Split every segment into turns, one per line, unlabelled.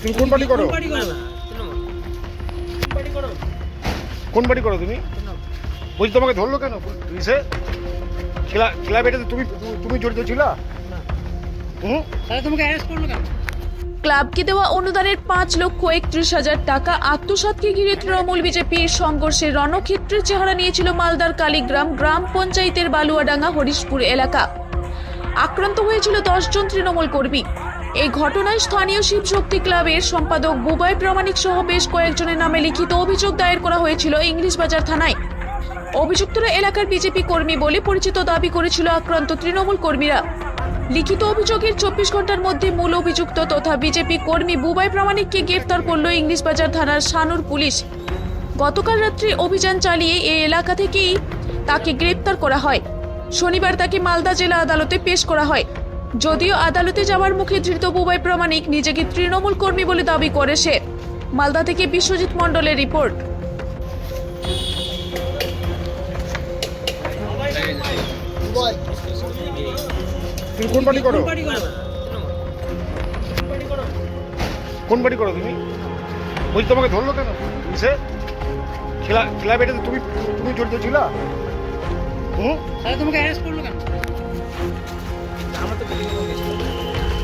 তুমি কোন পার্টি করো? কোন পার্টি করো তুমি? বলছি তোমাকে ধরলো কেন? পুলিশে? খেলা খেলা বেটাতে তুমি তুমি জড়িত ছিল? হুম?
তাহলে তোমাকে অ্যারেস্ট করল কেন?
ক্লাবকে দেওয়া অনুদানের পাঁচ লক্ষ একত্রিশ হাজার টাকা আত্মসাতকে ঘিরে তৃণমূল বিজেপির সংঘর্ষে রণক্ষেত্রের চেহারা নিয়েছিল মালদার কালীগ্রাম গ্রাম পঞ্চায়েতের বালুয়াডাঙ্গা হরিশপুর এলাকা। আক্রান্ত হয়েছিল দশজন তৃণমূল কর্মী। এই ঘটনায় স্থানীয় শিবশক্তি ক্লাবের সম্পাদক বুবাই প্রামাণিক সহ বেশ কয়েকজনের নামে লিখিত অভিযোগ দায়ের করা হয়েছিল ইংলিশ বাজার থানায়। অভিযুক্তরা এলাকার বিজেপি কর্মী বলে পরিচিত দাবি করেছিল আক্রান্ত তৃণমূল কর্মীরা। লিখিত অভিযোগের চব্বিশ ঘণ্টার মধ্যে মূল অভিযুক্ত তথা বিজেপি কর্মী বুবাই প্রামাণিককে গ্রেফতার করল ইংলিশ বাজার থানার সানুর পুলিশ। গতকাল রাত্রে অভিযান চালিয়ে এই এলাকা থেকেই তাকে গ্রেপ্তার করা হয়। শনিবার তাকে মালদা জেলা আদালতে পেশ করা হয়। যদিও আদালতে যাওয়ার মুখে ধৃত বুবাই প্রামাণিক নিজেকে তৃণমূল কর্মী বলে দাবি করে সে। মালদা থেকে বিশ্বজিৎ মণ্ডলের রিপোর্ট।
কোন করো? তুমি? তোমাকে ধরলো কেন? খেলা খেলা বেটাতে তুমি তুমি জড়িত ছিল? হুম
তাহলে তোমাকে অ্যারেস্ট করলো কেন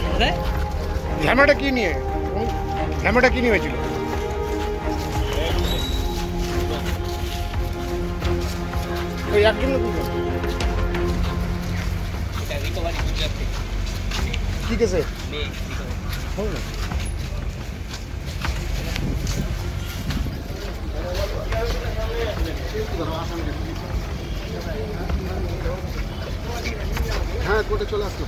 কোথায়?
ঝামেলাটা কি নিয়ে ঝামেলাটা কি নিয়ে হয়েছিল ওই একজন না দুজন? কি হয় কোর্টে চলে আসতে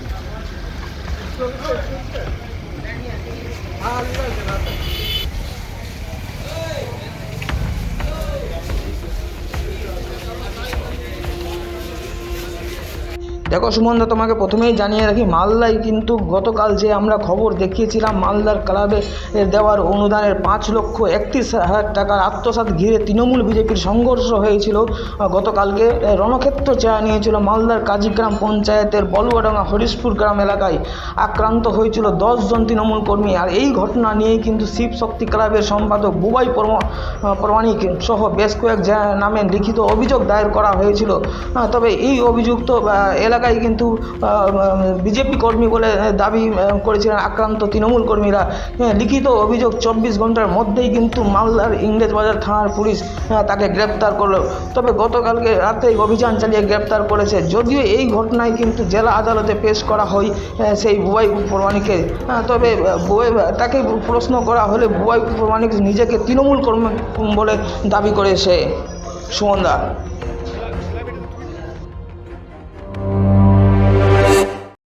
দেখো সুমনদা তোমাকে প্রথমেই জানিয়ে রাখি মালদায় কিন্তু গতকাল যে আমরা খবর দেখিয়েছিলাম মালদার ক্লাবে দেওয়ার অনুদানের পাঁচ লক্ষ একত্রিশ হাজার টাকার আত্মসাৎ ঘিরে তৃণমূল বিজেপির সংঘর্ষ হয়েছিল। গতকালকে রণক্ষেত্র চেয়া নিয়েছিল মালদার কাজীগ্রাম পঞ্চায়েতের বলুয়াডাঙ্গা হরিশপুর গ্রাম এলাকায়। আক্রান্ত হয়েছিল দশজন তৃণমূল কর্মী। আর এই ঘটনা নিয়েই কিন্তু শিব শক্তি ক্লাবের সম্পাদক বুবাই প্রমা- প্রমাণিক সহ বেশ কয়েক নামে লিখিত অভিযোগ দায়ের করা হয়েছিল। তবে এই অভিযুক্ত আহ, এলাকায় কিন্তু বিজেপি কর্মী বলে দাবি করেছিলেন আক্রান্ত তৃণমূল কর্মীরা। হ্যাঁ, লিখিত অভিযোগ চব্বিশ ঘণ্টার মধ্যেই কিন্তু মালদার ইংরেজবাজার থানার পুলিশ আহ, তাকে গ্রেপ্তার করল। তবে গতকালকে রাতেই অভিযান চালিয়ে গ্রেপ্তার করেছে। যদিও এই ঘটনায় কিন্তু জেলা আদালতে পেশ করা হয় সেই বুবাই প্রমাণিকে তবে তাকে প্রশ্ন করা হলে বুবাই প্রমাণিক নিজেকে তৃণমূল কর্মী বলে দাবি করেছে সুমনদা।